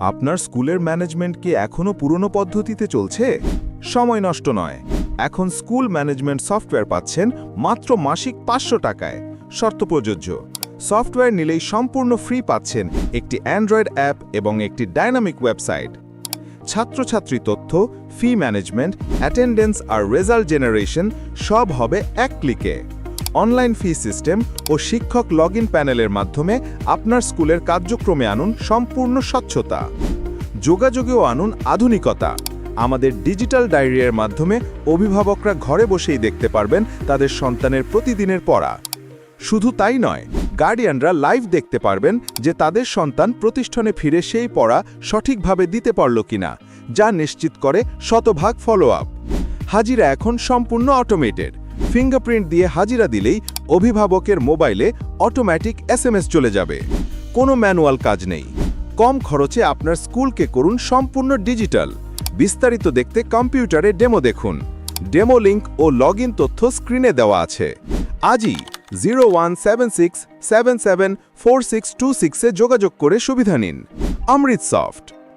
আপনার স্কুলের ম্যানেজমেন্ট কি এখনও পুরনো পদ্ধতিতে চলছে? সময় নষ্ট নয়। এখন স্কুল ম্যানেজমেন্ট সফটওয়্যার পাচ্ছেন মাত্র মাসিক পাঁচশো টাকায়। শর্ত প্রযোজ্য। সফটওয়্যার নিলেই সম্পূর্ণ ফ্রি পাচ্ছেন একটি অ্যান্ড্রয়েড অ্যাপ এবং একটি ডাইনামিক ওয়েবসাইট ছাত্রছাত্রী তথ্য ফি ম্যানেজমেন্ট অ্যাটেন্ডেন্স আর রেজাল্ট জেনারেশন সব হবে এক ক্লিকে অনলাইন ফি সিস্টেম ও শিক্ষক লগ প্যানেলের মাধ্যমে আপনার স্কুলের কার্যক্রমে আনুন সম্পূর্ণ স্বচ্ছতা। যোগাযোগেও আনুন আধুনিকতা। আমাদের ডিজিটাল ডায়েরিয়ার মাধ্যমে অভিভাবকরা ঘরে বসেই দেখতে পারবেন তাদের সন্তানের প্রতিদিনের পড়া। শুধু তাই নয়, গার্ডিয়ানরা লাইভ দেখতে পারবেন যে তাদের সন্তান প্রতিষ্ঠানে ফিরে সেই পড়া সঠিকভাবে দিতে পারল কিনা, যা নিশ্চিত করে শতভাগ ফলো আপ হাজিরা এখন সম্পূর্ণ অটোমেটেড ফিঙ্গারপ্রিন্ট দিয়ে হাজিরা দিলেই অভিভাবকের মোবাইলে অটোমেটিক এসএমএস চলে যাবে। কোনো ম্যানুয়াল কাজ নেই। কম খরচে আপনার স্কুলকে করুন সম্পূর্ণ ডিজিটাল। বিস্তারিত দেখতে কম্পিউটারে ডেমো দেখুন। ডেমো লিঙ্ক ও লগ তথ্য স্ক্রিনে দেওয়া আছে। আজই zero one seven six seven seven four six two সিক্সে যোগাযোগ করে সুবিধা নিন। অমৃত সফট